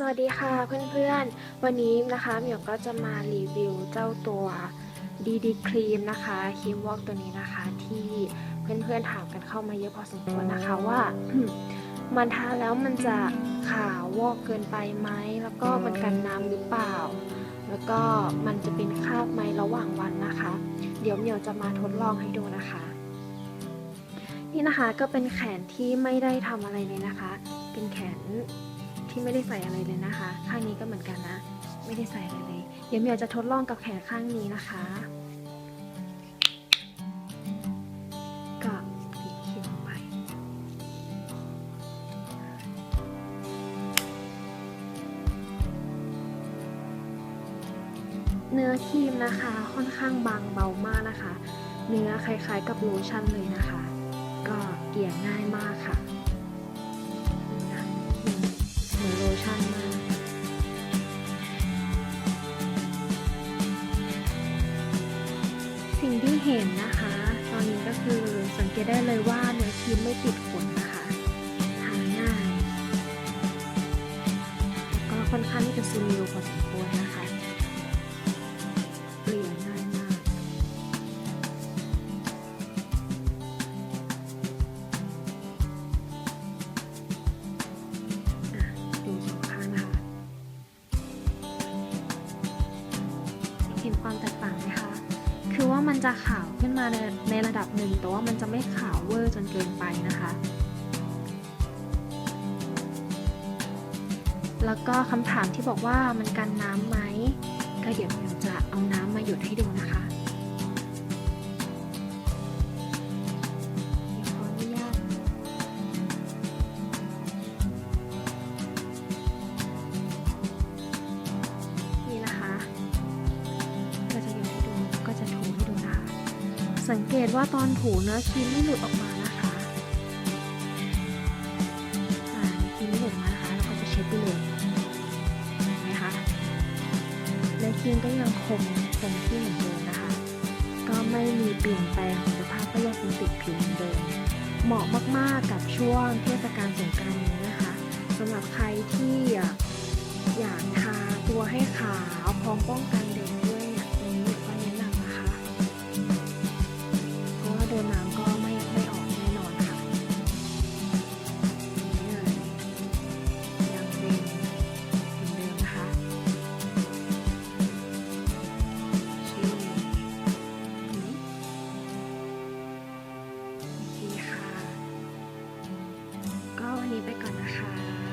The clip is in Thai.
สวัสดีค่ะเพื่อนๆ วันนี้นะคะเหมียวก็จะมารีวิวเจ้าตัวดีดีครีมนะคะครีมวอกตัวนี้นะคะที่เพื่อนๆถามกันเข้ามาเยอะพอสมควรนะคะว่า มันทาแล้วมันจะขาววอกเกินไปไหมแล้วก็มันกันน้ำหรือเปล่า แล้วก็มันจะเป็นคราบไหมระหว่างวันนะคะ เดี๋ยวเหมียวจะมาทดลองให้ดูนะคะ นี่นะคะก็เป็นแขนที่ไม่ได้ทำอะไรเลยนะคะ เป็นแขน ที่ไม่ได้ใส่อะไรเลยนะคะ ข้างนี้ก็เหมือนกันนะ ไม่ได้ใส่อะไรเลยเดี๋ยวเมียจะทดลองกับแขนข้างนี้นะคะ ก็บีบครีมลงไป เนื้อครีมนะคะ ค่อนข้างบางเบามากนะคะ เนื้อคล้ายๆกับโลชั่นเลยนะคะ ก็เกลี่ยง่ายมากค่ะ เห็นนะคะ ตอนนี้ก็คือสังเกตได้เลยว่าเนื้อครีมไม่ติดขนนะคะทาง่าย แล้วก็ค่อนข้างที่จะซึมเร็วพอสมควรนะคะ มันจะขาวขึ้นมาในในระดับหนึ่งแต่ว่ามันจะไม่ขาวเวอร์จนเกินไปนะคะ แล้วก็คำถามที่บอกว่ามันกันน้ำไหม สังเกตว่าตอนถูเนื้อครีมไม่หลุดออกมานะคะครีมไม่หลุดมานะคะเราก็จะเช็ดไปเลยนะคะและครีมก็ยังคงคงที่เหมือนเดิมนะคะ ก็ไม่มีเปลี่ยนแปลงของสภาพก็ยังคงติดผิวเหมือนเดิม เหมาะมากๆกับช่วงเทศกาลสงกรานต์นี้นะคะสำหรับใครที่อยากทาตัวให้ขาวพร้อมป้องกัน นี้ไปก่อนนะคะ